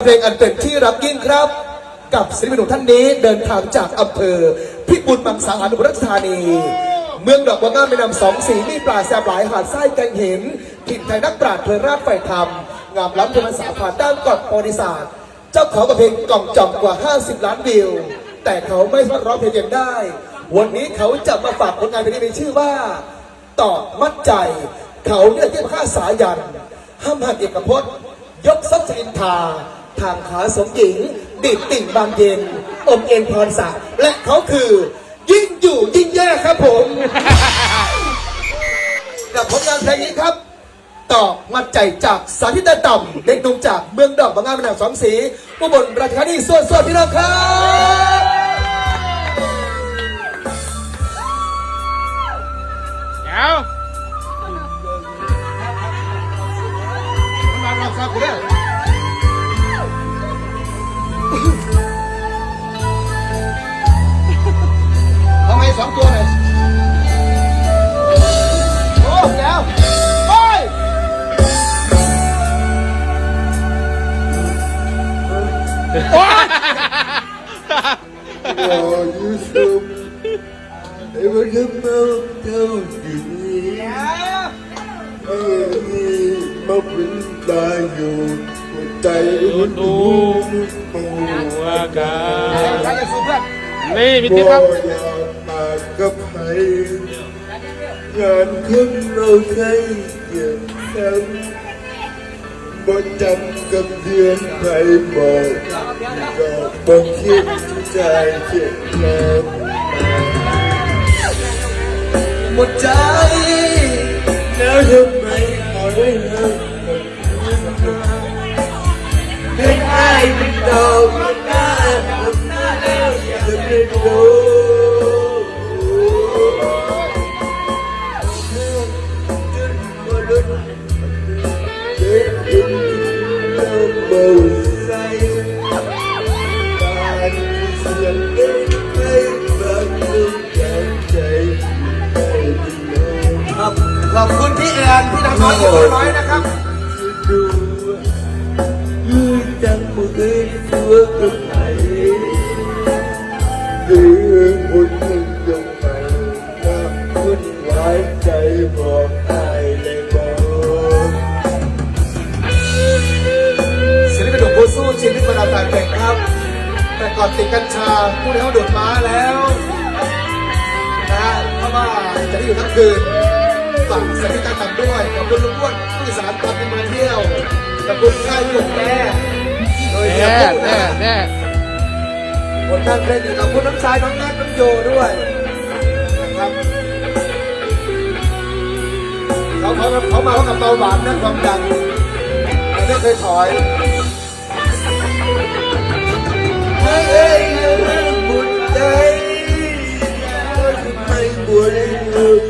เพลงอันเป็นที่รักยิ่งครับ กับศิลปินหนุ่มท่านนี้เดินทางจากอำเภอพิบูลมังสาหารอุบลราชธานี เมืองดอกบัวงามแม่น้ำสองสีมีปลาแสบหลายหาดไส้แกงเห็นถิ่นไทยนักปราชญ์เพลินราชไฟธรรม งามล้ำทุนสาผ่านด้านกอนประวัติศาสตร์ เจ้าของกับเพลงกล่องจอมกว่า 50 ล้านวิว แต่เขาไม่สามารถร้องเพลงเองได้ วันนี้เขาจะมาฝากผลงานเพลงนี้มีชื่อว่าตอบมัดใจ เขาเนี่ยเทียบค่าสายันห้ามหักเอกพจน์ ยกทรัพย์สินทา ทางขาสมหญิงดิดติ่งบางเย็นอมเอ็นพรศักดิ์และเขาคือ ยิ่งอยู่ยิ่งแย่ครับผม กับผลงานเพลงนี้ครับ ต่อมัดใจจากสาธิตต่ำเด็กหนุ่มจากเมืองดอกบางงามแม่น้ำสองสีอุบลราชธานีส่วนส่วนพี่น้องครับเดี๋ยวมันมาเราซักกูเนี่ย โอ้ย Lord, you so ever come out down to me. มาเป็นตายอยู่หัวใจมันดูมัหัวกาใครจะสู้เพื่อนนี่มีบ่ติ๊บครับอยากมากับใคร พี่แอนพี่น้ำน้อยอยู่น้อยนะครับดูยืดจังมือตัวกับไหนยืดบุญมึงยงไปนะคุณไว้ใจบอกอายเลยบอกศิลปินหนุ่มผู้สู้ชีวิตบรรดาการแข่งครับ แต่ก่อนติดกัญชาผู้ที่เขาดูดม้าแล้วนะเพราะว่าจะได้อยู่ทั้งคืน ฝากสถิติต่ำด้วยขอบคุณลุงอ้วนผู้อีสานพาไปมาเที่ยวขอบคุณค่ายหลงแม่โดยเฮียแน่ปุ๊แน่แน่ผลงานเพลงนี้ขอบคุณน้ำชายน้องนัทน้องโยด้วยนะครับเขาเขาเขามาเขากับเบาหวานนะความดันแต่ไม่เคยถอยเฮ้ยบุญใจไม่บุญเลิกกับยื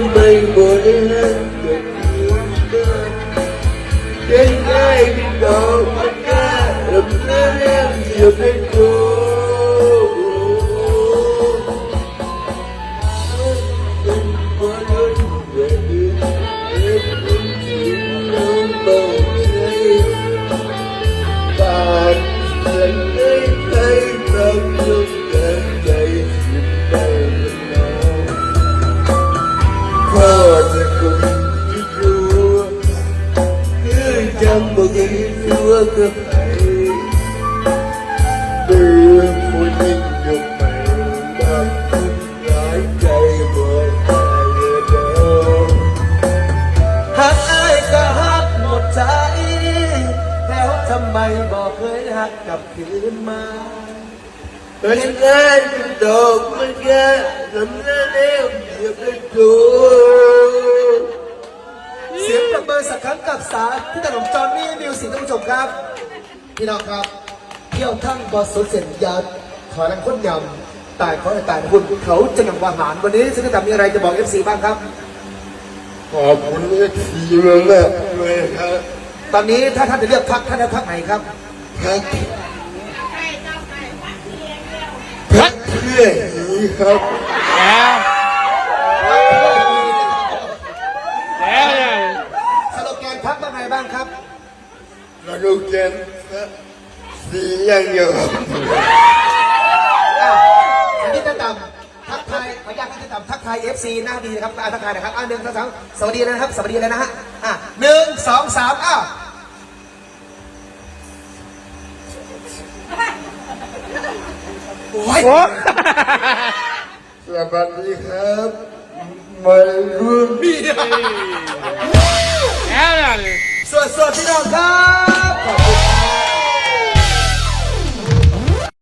mây buồn trong một khi chúa cơ thể từ phụ tình dục mẹ đang thân cây mười hai người đâu hát ai ca hát một trái theo thăm mày bỏ khơi hát cặp thứ mai. Bên anh đột mình ra, lắm ra đêm, dịp lên chúa. กครั้งกับสาที่ถนนจอห์นนี่มิวสิกท่านผู้ชมครับ พี่น้องครับ เที่ยวทั้งบอสเสียนยาขอนังค้นยำแต่ขอให้แต่คุณเขาจะนำวาหารวันนี้ซึ่งจะมีอะไรจะบอก FC บ้างครับ ขอบคุณเอฟซีมากๆเลยครับ ตอนนี้ถ้าท่านจะเลือกพักท่านจะพักไหนครับพักพักเพื่อหีครับ แล้วแล้วเนี่ย สโลแกนพักว่าไง บ้างครับแล้วลูกเจนครับสีอย่างเดียวครับอ้าวอันนี้ท่านต่ำทักทายขออนุญาตท่านต่ำทักทาย FC หน้าดีนะครับอ่าทักทายนะครับอ่าหนึ่งสองสามสวัสดีนะครับ สวัสดีเลยนะฮะอะหนึ่งสองสามอ้าวโอ้ยโอ้สวัสดีครับมารุ่นแล้วเนี่ยสวัสดีพี่น้ Sou só virar